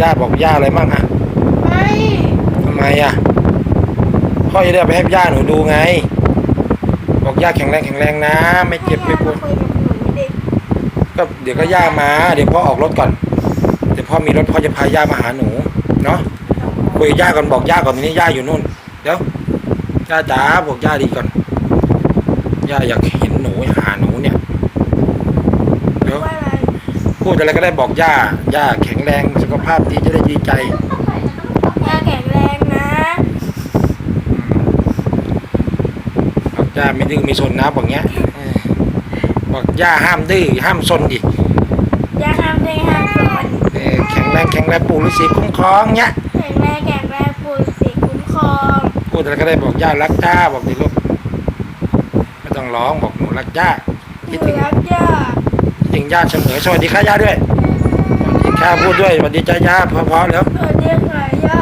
ย่าบอกย่าอะไรบ้างอะไม่ทำไมอะพ่อจะได้เอาไปให้ย่าหนูดูไง บอกย่าแข็งแรงแข็งแรงนะ ไม่เจ็บไม่ปวดคุยกับหนูดิก็เดี๋ยวก็ย่ามา เดี๋ยวพ่อออกรถก่อน เดี๋ยวพ่อมีรถพ่อจะพาย่ามาหาหนู เนาะคุยกับย่าก่อนบอกย่าก่อนตอนนี้ย่าอยู่นู่น เดี๋ยวย่าจ๋าบอกย่าดีก่อนย่าอยากเห็นหนูหาหนูเนี่ย เดี๋ยว ว่าอะไร พูดอะไรก็ได้บอกย่า ย่าแข็งแรงสุขภาพดีจะได้ดีใจ ย่าแข็งแรงนะบอกย่าไม่ดื้อไม่ซนนะบอกเงี้ยเออบอกย่าห้ามดื้อห้ามซนดิย่าห้ามได้ห้ามสอนเออแข็งแรงแข็งแรงปู่ฤาษีคุ้มครองเงี้ย แข็งแรงแข็งแรงปู่สีคุ้มครองพูดอะไรก็ได้บอกย่ารักย่าบอกดิลูกไม่ต้องร้องบอกหนูรักย่าหคิดนูถึงรักย่าคิด ถึงย่าเสมอสวัสดีค่ะย่าด้วยสวัสดีค่ะพูดด้วยสวัสดีจ้าย่าเพราะๆแล้ว สวัสดีค่ะย่า